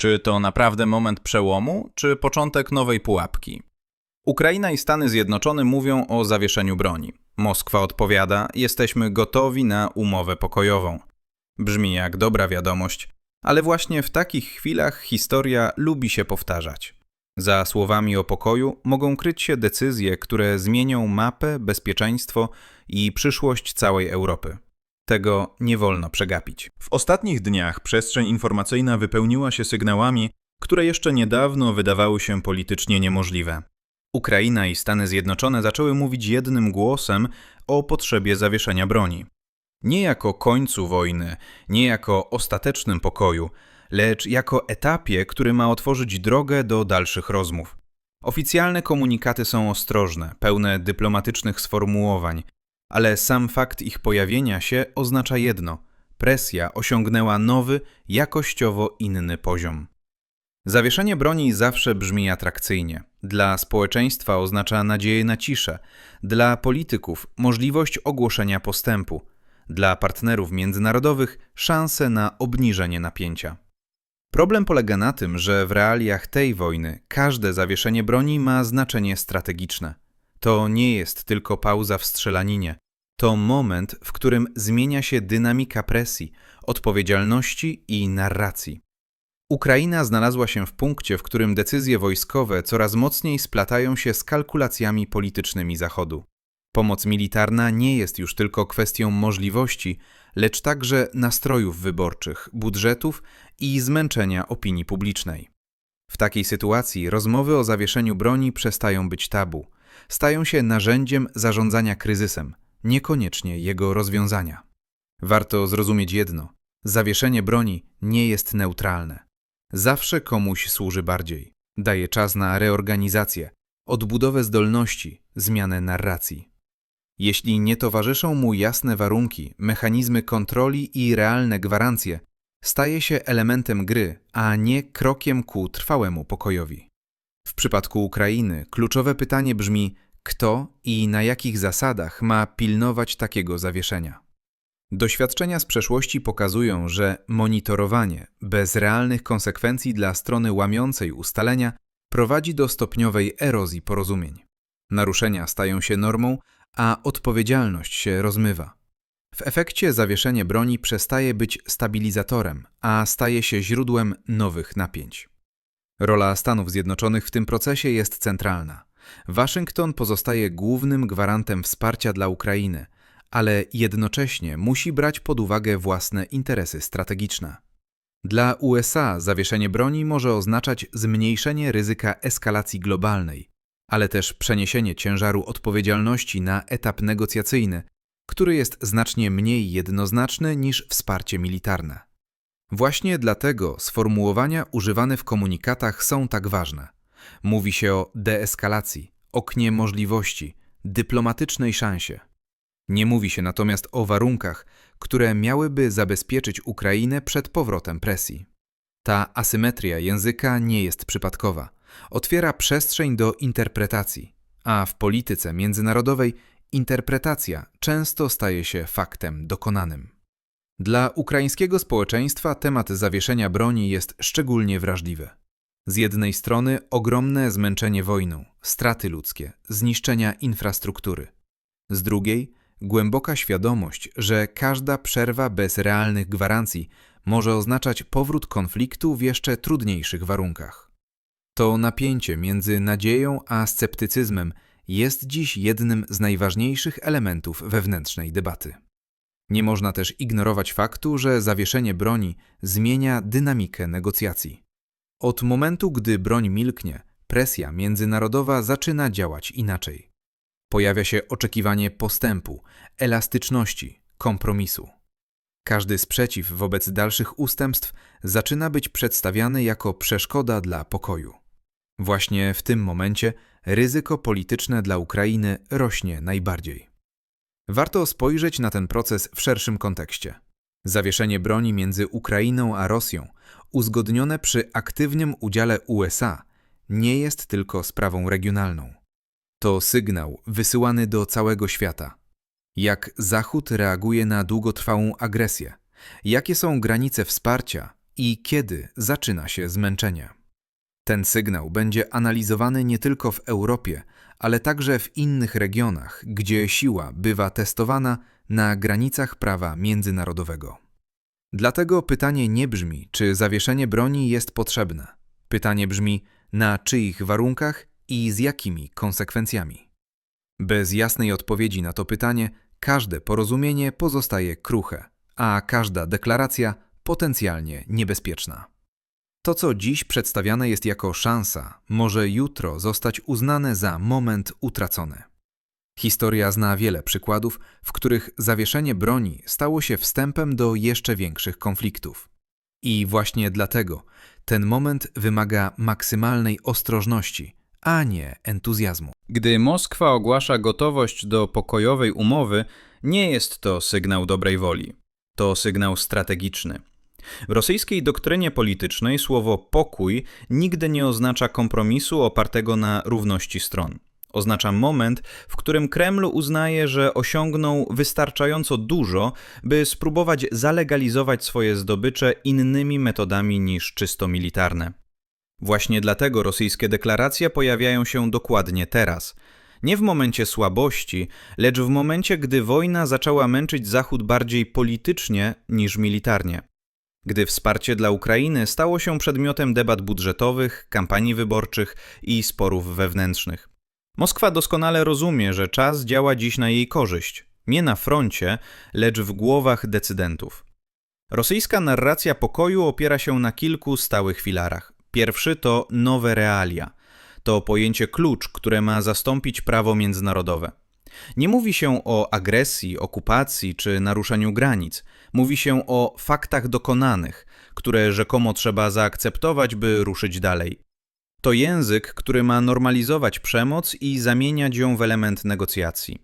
Czy to naprawdę moment przełomu, czy początek nowej pułapki? Ukraina i Stany Zjednoczone mówią o zawieszeniu broni. Moskwa odpowiada: Jesteśmy gotowi na umowę pokojową. Brzmi jak dobra wiadomość, ale właśnie w takich chwilach historia lubi się powtarzać. Za słowami o pokoju mogą kryć się decyzje, które zmienią mapę, bezpieczeństwo i przyszłość całej Europy. Tego nie wolno przegapić. W ostatnich dniach przestrzeń informacyjna wypełniła się sygnałami, które jeszcze niedawno wydawały się politycznie niemożliwe. Ukraina i Stany Zjednoczone zaczęły mówić jednym głosem o potrzebie zawieszenia broni. Nie jako końcu wojny, nie jako ostatecznym pokoju, lecz jako etapie, który ma otworzyć drogę do dalszych rozmów. Oficjalne komunikaty są ostrożne, pełne dyplomatycznych sformułowań, ale sam fakt ich pojawienia się oznacza jedno: presja osiągnęła nowy, jakościowo inny poziom. Zawieszenie broni zawsze brzmi atrakcyjnie. Dla społeczeństwa oznacza nadzieję na ciszę, dla polityków możliwość ogłoszenia postępu, dla partnerów międzynarodowych szansę na obniżenie napięcia. Problem polega na tym, że w realiach tej wojny każde zawieszenie broni ma znaczenie strategiczne. To nie jest tylko pauza w strzelaninie. To moment, w którym zmienia się dynamika presji, odpowiedzialności i narracji. Ukraina znalazła się w punkcie, w którym decyzje wojskowe coraz mocniej splatają się z kalkulacjami politycznymi Zachodu. Pomoc militarna nie jest już tylko kwestią możliwości, lecz także nastrojów wyborczych, budżetów i zmęczenia opinii publicznej. W takiej sytuacji rozmowy o zawieszeniu broni przestają być tabu, stają się narzędziem zarządzania kryzysem, niekoniecznie jego rozwiązania. Warto zrozumieć jedno: zawieszenie broni nie jest neutralne. Zawsze komuś służy bardziej. Daje czas na reorganizację, odbudowę zdolności, zmianę narracji. Jeśli nie towarzyszą mu jasne warunki, mechanizmy kontroli i realne gwarancje, staje się elementem gry, a nie krokiem ku trwałemu pokojowi. W przypadku Ukrainy kluczowe pytanie brzmi: kto i na jakich zasadach ma pilnować takiego zawieszenia? Doświadczenia z przeszłości pokazują, że monitorowanie bez realnych konsekwencji dla strony łamiącej ustalenia prowadzi do stopniowej erozji porozumień. Naruszenia stają się normą, a odpowiedzialność się rozmywa. W efekcie zawieszenie broni przestaje być stabilizatorem, a staje się źródłem nowych napięć. Rola Stanów Zjednoczonych w tym procesie jest centralna. Waszyngton pozostaje głównym gwarantem wsparcia dla Ukrainy, ale jednocześnie musi brać pod uwagę własne interesy strategiczne. Dla USA zawieszenie broni może oznaczać zmniejszenie ryzyka eskalacji globalnej, ale też przeniesienie ciężaru odpowiedzialności na etap negocjacyjny, który jest znacznie mniej jednoznaczny niż wsparcie militarne. Właśnie dlatego sformułowania używane w komunikatach są tak ważne. Mówi się o deeskalacji, oknie możliwości, dyplomatycznej szansie. Nie mówi się natomiast o warunkach, które miałyby zabezpieczyć Ukrainę przed powrotem presji. Ta asymetria języka nie jest przypadkowa. Otwiera przestrzeń do interpretacji, a w polityce międzynarodowej interpretacja często staje się faktem dokonanym. Dla ukraińskiego społeczeństwa temat zawieszenia broni jest szczególnie wrażliwy. Z jednej strony ogromne zmęczenie wojną, straty ludzkie, zniszczenia infrastruktury. Z drugiej głęboka świadomość, że każda przerwa bez realnych gwarancji może oznaczać powrót konfliktu w jeszcze trudniejszych warunkach. To napięcie między nadzieją a sceptycyzmem jest dziś jednym z najważniejszych elementów wewnętrznej debaty. Nie można też ignorować faktu, że zawieszenie broni zmienia dynamikę negocjacji. Od momentu, gdy broń milknie, presja międzynarodowa zaczyna działać inaczej. Pojawia się oczekiwanie postępu, elastyczności, kompromisu. Każdy sprzeciw wobec dalszych ustępstw zaczyna być przedstawiany jako przeszkoda dla pokoju. Właśnie w tym momencie ryzyko polityczne dla Ukrainy rośnie najbardziej. Warto spojrzeć na ten proces w szerszym kontekście. Zawieszenie broni między Ukrainą a Rosją, uzgodnione przy aktywnym udziale USA, nie jest tylko sprawą regionalną. To sygnał wysyłany do całego świata. Jak Zachód reaguje na długotrwałą agresję? Jakie są granice wsparcia i kiedy zaczyna się zmęczenie. Ten sygnał będzie analizowany nie tylko w Europie, ale także w innych regionach, gdzie siła bywa testowana na granicach prawa międzynarodowego. Dlatego pytanie nie brzmi, czy zawieszenie broni jest potrzebne. Pytanie brzmi, na czyich warunkach i z jakimi konsekwencjami. Bez jasnej odpowiedzi na to pytanie, każde porozumienie pozostaje kruche, a każda deklaracja potencjalnie niebezpieczna. To, co dziś przedstawiane jest jako szansa, może jutro zostać uznane za moment utracony. Historia zna wiele przykładów, w których zawieszenie broni stało się wstępem do jeszcze większych konfliktów. I właśnie dlatego ten moment wymaga maksymalnej ostrożności, a nie entuzjazmu. Gdy Moskwa ogłasza gotowość do pokojowej umowy, nie jest to sygnał dobrej woli. To sygnał strategiczny. W rosyjskiej doktrynie politycznej słowo pokój nigdy nie oznacza kompromisu opartego na równości stron. Oznacza moment, w którym Kreml uznaje, że osiągnął wystarczająco dużo, by spróbować zalegalizować swoje zdobycze innymi metodami niż czysto militarne. Właśnie dlatego rosyjskie deklaracje pojawiają się dokładnie teraz. Nie w momencie słabości, lecz w momencie, gdy wojna zaczęła męczyć Zachód bardziej politycznie niż militarnie gdy wsparcie dla Ukrainy stało się przedmiotem debat budżetowych, kampanii wyborczych i sporów wewnętrznych. Moskwa doskonale rozumie, że czas działa dziś na jej korzyść, nie na froncie, lecz w głowach decydentów. Rosyjska narracja pokoju opiera się na kilku stałych filarach. Pierwszy to nowe realia. To pojęcie klucz, które ma zastąpić prawo międzynarodowe. Nie mówi się o agresji, okupacji czy naruszaniu granic. Mówi się o faktach dokonanych, które rzekomo trzeba zaakceptować, by ruszyć dalej. To język, który ma normalizować przemoc i zamieniać ją w element negocjacji.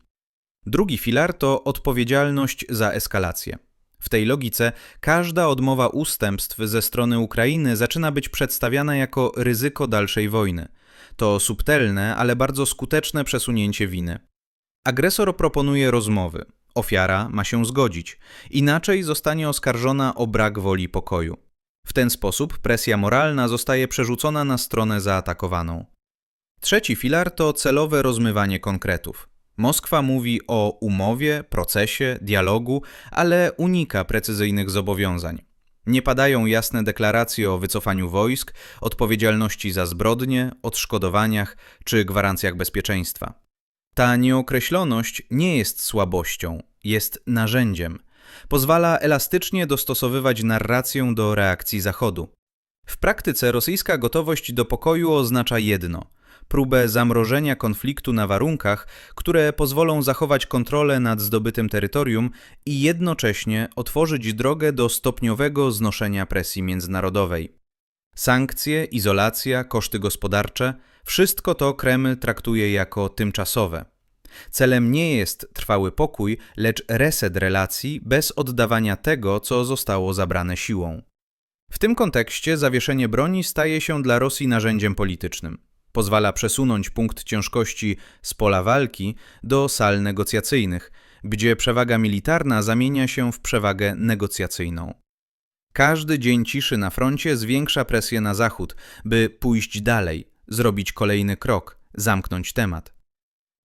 Drugi filar to odpowiedzialność za eskalację. W tej logice każda odmowa ustępstw ze strony Ukrainy zaczyna być przedstawiana jako ryzyko dalszej wojny. To subtelne, ale bardzo skuteczne przesunięcie winy. Agresor proponuje rozmowy. Ofiara ma się zgodzić, inaczej zostanie oskarżona o brak woli pokoju. W ten sposób presja moralna zostaje przerzucona na stronę zaatakowaną. Trzeci filar to celowe rozmywanie konkretów. Moskwa mówi o umowie, procesie, dialogu, ale unika precyzyjnych zobowiązań. Nie padają jasne deklaracje o wycofaniu wojsk, odpowiedzialności za zbrodnie, odszkodowaniach czy gwarancjach bezpieczeństwa. Ta nieokreśloność nie jest słabością, jest narzędziem. Pozwala elastycznie dostosowywać narrację do reakcji Zachodu. W praktyce rosyjska gotowość do pokoju oznacza jedno próbę zamrożenia konfliktu na warunkach, które pozwolą zachować kontrolę nad zdobytym terytorium i jednocześnie otworzyć drogę do stopniowego znoszenia presji międzynarodowej. Sankcje, izolacja, koszty gospodarcze wszystko to Kreml traktuje jako tymczasowe. Celem nie jest trwały pokój, lecz reset relacji bez oddawania tego, co zostało zabrane siłą. W tym kontekście zawieszenie broni staje się dla Rosji narzędziem politycznym. Pozwala przesunąć punkt ciężkości z pola walki do sal negocjacyjnych, gdzie przewaga militarna zamienia się w przewagę negocjacyjną. Każdy dzień ciszy na froncie zwiększa presję na Zachód, by pójść dalej, zrobić kolejny krok, zamknąć temat.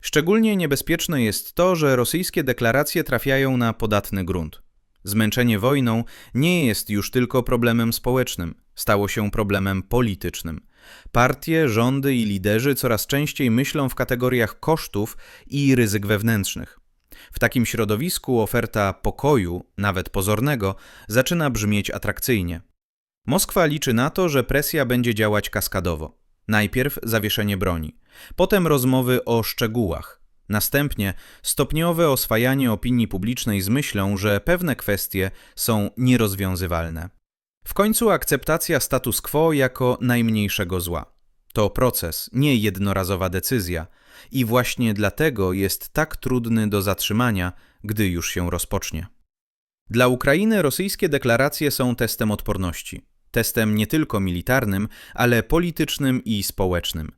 Szczególnie niebezpieczne jest to, że rosyjskie deklaracje trafiają na podatny grunt. Zmęczenie wojną nie jest już tylko problemem społecznym, stało się problemem politycznym. Partie, rządy i liderzy coraz częściej myślą w kategoriach kosztów i ryzyk wewnętrznych. W takim środowisku oferta pokoju, nawet pozornego, zaczyna brzmieć atrakcyjnie. Moskwa liczy na to, że presja będzie działać kaskadowo. Najpierw zawieszenie broni, potem rozmowy o szczegółach, następnie stopniowe oswajanie opinii publicznej z myślą, że pewne kwestie są nierozwiązywalne. W końcu akceptacja status quo jako najmniejszego zła. To proces, nie jednorazowa decyzja, i właśnie dlatego jest tak trudny do zatrzymania, gdy już się rozpocznie. Dla Ukrainy rosyjskie deklaracje są testem odporności. Testem nie tylko militarnym, ale politycznym i społecznym.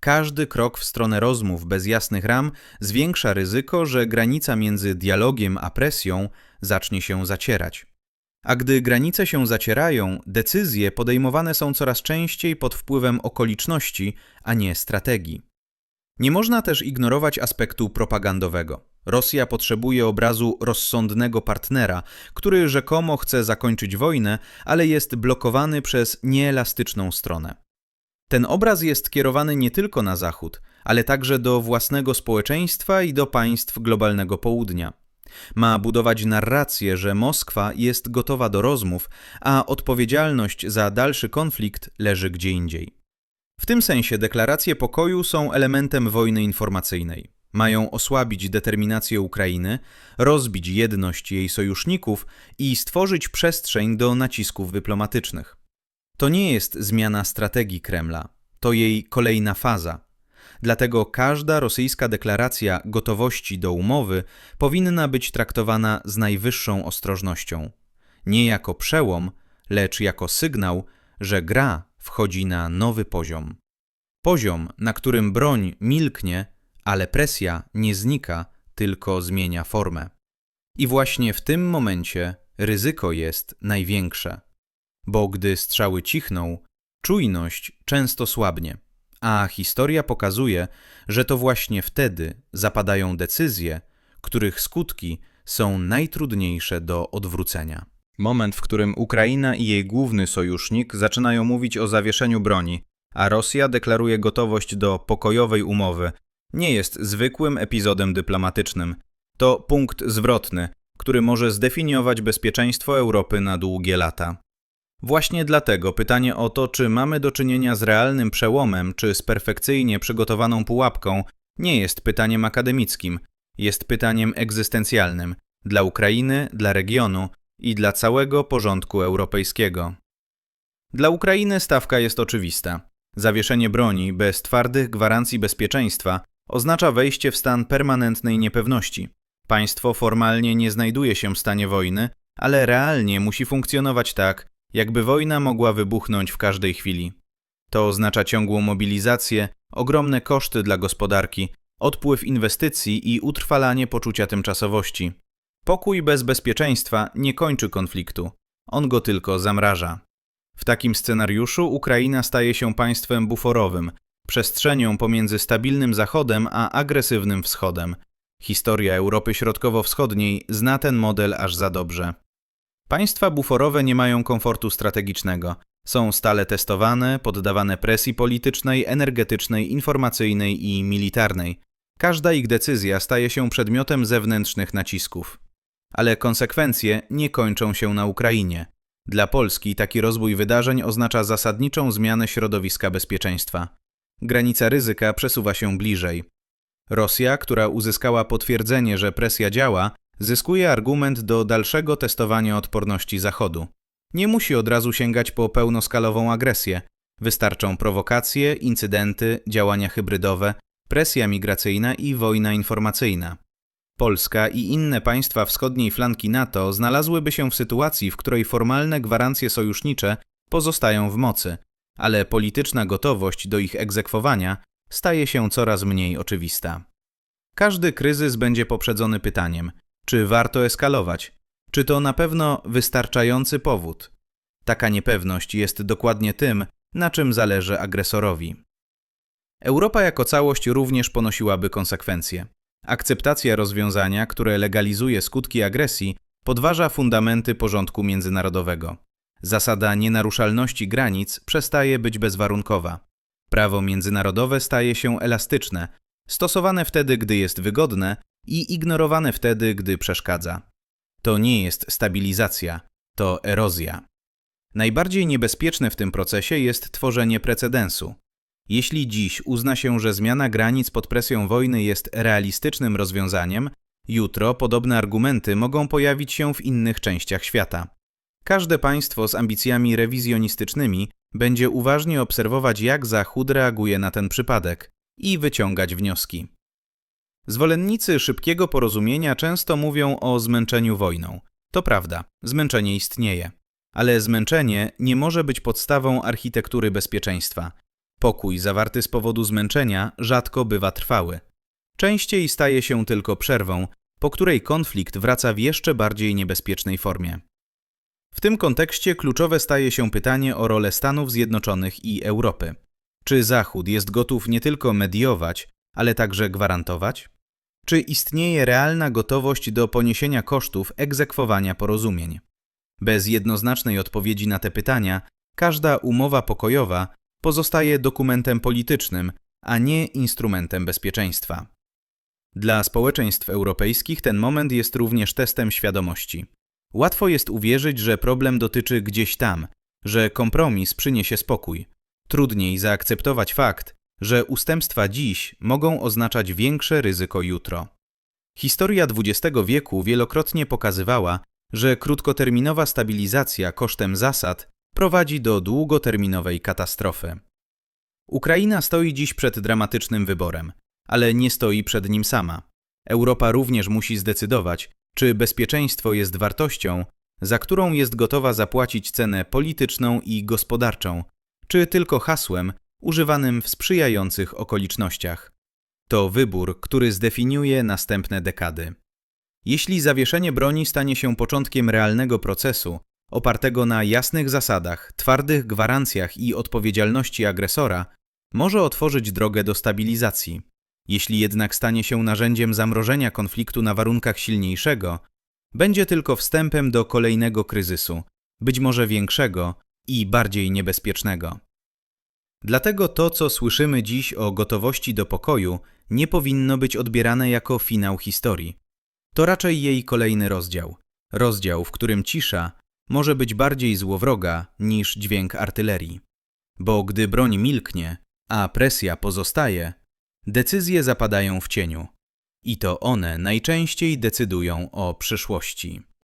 Każdy krok w stronę rozmów bez jasnych ram zwiększa ryzyko, że granica między dialogiem a presją zacznie się zacierać. A gdy granice się zacierają, decyzje podejmowane są coraz częściej pod wpływem okoliczności, a nie strategii. Nie można też ignorować aspektu propagandowego. Rosja potrzebuje obrazu rozsądnego partnera, który rzekomo chce zakończyć wojnę, ale jest blokowany przez nieelastyczną stronę. Ten obraz jest kierowany nie tylko na Zachód, ale także do własnego społeczeństwa i do państw globalnego południa. Ma budować narrację, że Moskwa jest gotowa do rozmów, a odpowiedzialność za dalszy konflikt leży gdzie indziej. W tym sensie deklaracje pokoju są elementem wojny informacyjnej. Mają osłabić determinację Ukrainy, rozbić jedność jej sojuszników i stworzyć przestrzeń do nacisków dyplomatycznych. To nie jest zmiana strategii Kremla, to jej kolejna faza. Dlatego każda rosyjska deklaracja gotowości do umowy powinna być traktowana z najwyższą ostrożnością. Nie jako przełom, lecz jako sygnał, że gra wchodzi na nowy poziom. Poziom, na którym broń milknie, ale presja nie znika, tylko zmienia formę. I właśnie w tym momencie ryzyko jest największe, bo gdy strzały cichną, czujność często słabnie, a historia pokazuje, że to właśnie wtedy zapadają decyzje, których skutki są najtrudniejsze do odwrócenia. Moment, w którym Ukraina i jej główny sojusznik zaczynają mówić o zawieszeniu broni, a Rosja deklaruje gotowość do pokojowej umowy, nie jest zwykłym epizodem dyplomatycznym. To punkt zwrotny, który może zdefiniować bezpieczeństwo Europy na długie lata. Właśnie dlatego pytanie o to, czy mamy do czynienia z realnym przełomem, czy z perfekcyjnie przygotowaną pułapką, nie jest pytaniem akademickim, jest pytaniem egzystencjalnym dla Ukrainy, dla regionu i dla całego porządku europejskiego. Dla Ukrainy stawka jest oczywista. Zawieszenie broni bez twardych gwarancji bezpieczeństwa oznacza wejście w stan permanentnej niepewności. Państwo formalnie nie znajduje się w stanie wojny, ale realnie musi funkcjonować tak, jakby wojna mogła wybuchnąć w każdej chwili. To oznacza ciągłą mobilizację, ogromne koszty dla gospodarki, odpływ inwestycji i utrwalanie poczucia tymczasowości. Pokój bez bezpieczeństwa nie kończy konfliktu, on go tylko zamraża. W takim scenariuszu Ukraina staje się państwem buforowym, przestrzenią pomiędzy stabilnym Zachodem a agresywnym Wschodem. Historia Europy Środkowo-Wschodniej zna ten model aż za dobrze. Państwa buforowe nie mają komfortu strategicznego. Są stale testowane, poddawane presji politycznej, energetycznej, informacyjnej i militarnej. Każda ich decyzja staje się przedmiotem zewnętrznych nacisków. Ale konsekwencje nie kończą się na Ukrainie. Dla Polski taki rozwój wydarzeń oznacza zasadniczą zmianę środowiska bezpieczeństwa. Granica ryzyka przesuwa się bliżej. Rosja, która uzyskała potwierdzenie, że presja działa, zyskuje argument do dalszego testowania odporności Zachodu. Nie musi od razu sięgać po pełnoskalową agresję. Wystarczą prowokacje, incydenty, działania hybrydowe, presja migracyjna i wojna informacyjna. Polska i inne państwa wschodniej flanki NATO znalazłyby się w sytuacji, w której formalne gwarancje sojusznicze pozostają w mocy, ale polityczna gotowość do ich egzekwowania staje się coraz mniej oczywista. Każdy kryzys będzie poprzedzony pytaniem: czy warto eskalować? Czy to na pewno wystarczający powód? Taka niepewność jest dokładnie tym, na czym zależy agresorowi. Europa jako całość również ponosiłaby konsekwencje. Akceptacja rozwiązania, które legalizuje skutki agresji, podważa fundamenty porządku międzynarodowego. Zasada nienaruszalności granic przestaje być bezwarunkowa. Prawo międzynarodowe staje się elastyczne, stosowane wtedy, gdy jest wygodne i ignorowane wtedy, gdy przeszkadza. To nie jest stabilizacja, to erozja. Najbardziej niebezpieczne w tym procesie jest tworzenie precedensu. Jeśli dziś uzna się, że zmiana granic pod presją wojny jest realistycznym rozwiązaniem, jutro podobne argumenty mogą pojawić się w innych częściach świata. Każde państwo z ambicjami rewizjonistycznymi będzie uważnie obserwować, jak Zachód reaguje na ten przypadek i wyciągać wnioski. Zwolennicy szybkiego porozumienia często mówią o zmęczeniu wojną. To prawda, zmęczenie istnieje. Ale zmęczenie nie może być podstawą architektury bezpieczeństwa. Pokój zawarty z powodu zmęczenia rzadko bywa trwały. Częściej staje się tylko przerwą, po której konflikt wraca w jeszcze bardziej niebezpiecznej formie. W tym kontekście kluczowe staje się pytanie o rolę Stanów Zjednoczonych i Europy. Czy Zachód jest gotów nie tylko mediować, ale także gwarantować? Czy istnieje realna gotowość do poniesienia kosztów egzekwowania porozumień? Bez jednoznacznej odpowiedzi na te pytania, każda umowa pokojowa pozostaje dokumentem politycznym, a nie instrumentem bezpieczeństwa. Dla społeczeństw europejskich ten moment jest również testem świadomości. Łatwo jest uwierzyć, że problem dotyczy gdzieś tam, że kompromis przyniesie spokój. Trudniej zaakceptować fakt, że ustępstwa dziś mogą oznaczać większe ryzyko jutro. Historia XX wieku wielokrotnie pokazywała, że krótkoterminowa stabilizacja kosztem zasad prowadzi do długoterminowej katastrofy. Ukraina stoi dziś przed dramatycznym wyborem, ale nie stoi przed nim sama. Europa również musi zdecydować, czy bezpieczeństwo jest wartością, za którą jest gotowa zapłacić cenę polityczną i gospodarczą, czy tylko hasłem używanym w sprzyjających okolicznościach. To wybór, który zdefiniuje następne dekady. Jeśli zawieszenie broni stanie się początkiem realnego procesu, opartego na jasnych zasadach, twardych gwarancjach i odpowiedzialności agresora, może otworzyć drogę do stabilizacji. Jeśli jednak stanie się narzędziem zamrożenia konfliktu na warunkach silniejszego, będzie tylko wstępem do kolejnego kryzysu, być może większego i bardziej niebezpiecznego. Dlatego to, co słyszymy dziś o gotowości do pokoju, nie powinno być odbierane jako finał historii. To raczej jej kolejny rozdział. Rozdział, w którym cisza może być bardziej złowroga niż dźwięk artylerii. Bo gdy broń milknie, a presja pozostaje, decyzje zapadają w cieniu. I to one najczęściej decydują o przyszłości.